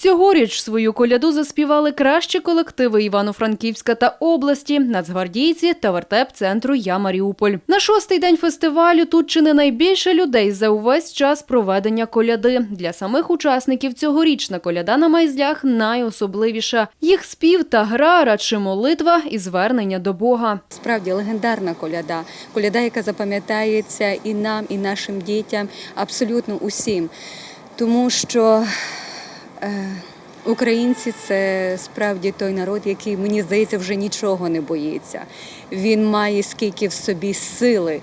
Цьогоріч свою коляду заспівали кращі колективи Івано-Франківська та області, нацгвардійці та вертеп центру Я Маріуполь. На шостий день фестивалю тут чи не найбільше людей за увесь час проведення коляди. Для самих учасників цьогорічна коляда на майзлях найособливіша. Їх спів та гра, радше молитва і звернення до Бога. Справді легендарна коляда, коляда, яка запам'ятається і нам, і нашим дітям, абсолютно усім. Тому що українці це справді той народ, який, мені здається, вже нічого не боїться. Він має скільки в собі сили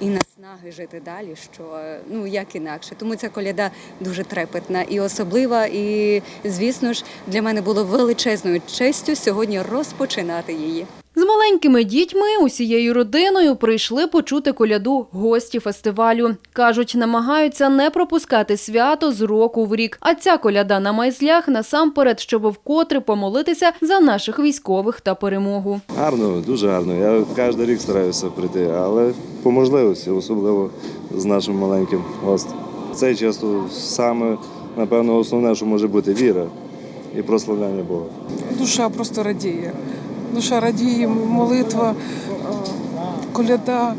і наснаги жити далі, що е, ну як інакше. Тому ця коляда дуже трепетна і особлива. І, звісно ж, для мене було величезною честю сьогодні розпочинати її. З маленькими дітьми усією родиною прийшли почути коляду гості фестивалю. Кажуть, намагаються не пропускати свято з року в рік. А ця коляда на майзлях насамперед, щоб вкотре помолитися за наших військових та перемогу. Гарно, дуже гарно. Я кожен рік стараюся прийти, але по можливості, особливо з нашим маленьким гостем. Цей часто саме, напевно, основне, що може бути віра і прославляння Бога. душа просто радіє. Душа радіє, молитва, е, коляда.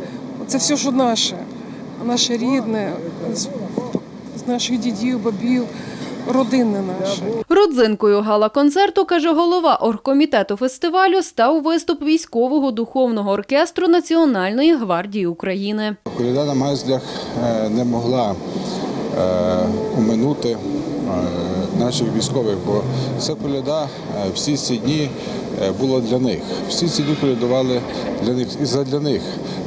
Це все, що наше, наше рідне, з, наших дідів, бабів, родинне наше. Родзинкою гала-концерту, каже голова оргкомітету фестивалю, став виступ військового духовного оркестру Національної гвардії України. Коляда на майзлях е, не могла е, оминути е, наших військових, бо ця коляда е, всі ці дні е, була для них. Всі ці дні колядували для них і задля них е,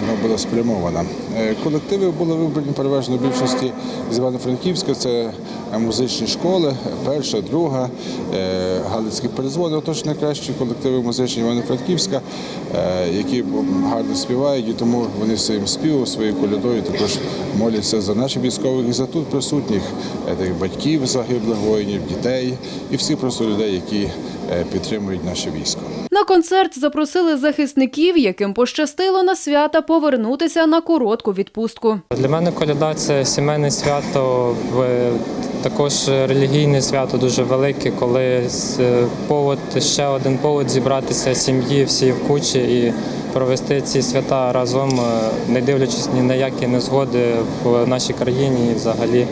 вона була спрямована. Е, Колективи були вибрані переважно в більшості з Івано-Франківська. Це е, музичні школи, перша, друга, е, Галицькі перезвони. Отож найкращі колективи музичні Івано-Франківська, е, які гарно співають, і тому вони своїм співом, своєю колядою також моляться за наших військових і за тут присутніх е, так, батьків загиблих воїнів, дітей і всіх просто людей, які е, підтримують наше військо. На концерт запросили захисників, яким пощастило на свята повернутися на коротку відпустку. Для мене коляда це сімейне свято, також релігійне свято дуже велике, коли повод, ще один повод зібратися сім'ї всі в кучі і провести ці свята разом, е, не дивлячись ні на які незгоди в нашій країні і взагалі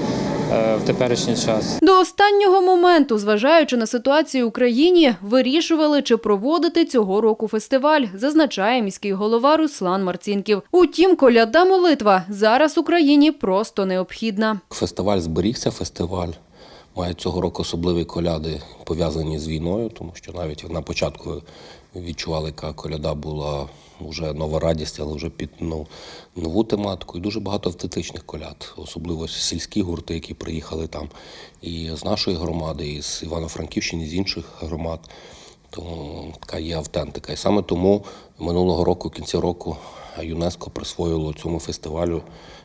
в теперішній час. До останнього моменту, зважаючи на ситуацію в Україні, вирішували, чи проводити цього року фестиваль, зазначає міський голова Руслан Марцінків. Утім, коляда молитва зараз Україні просто необхідна. Фестиваль зберігся, фестиваль має цього року особливі коляди, пов'язані з війною, тому що навіть на початку відчували, яка коляда була вже нова радість, але вже під ну, нову тематику. І дуже багато автентичних коляд, особливо сільські гурти, які приїхали там і з нашої громади, і з Івано-Франківщини, і з інших громад. Тому така є автентика. І саме тому минулого року, кінці року, ЮНЕСКО присвоїло цьому фестивалю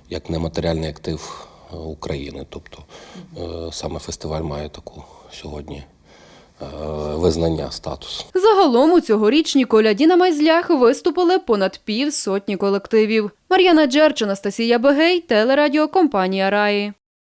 як нематеріальний актив України. Тобто е, саме фестиваль має таку сьогодні е, визнання, статус. Загалом у цьогорічній коляді на майзлях виступили понад пів сотні колективів. Мар'яна Джерч, Анастасія Бегей, телерадіокомпанія Раї.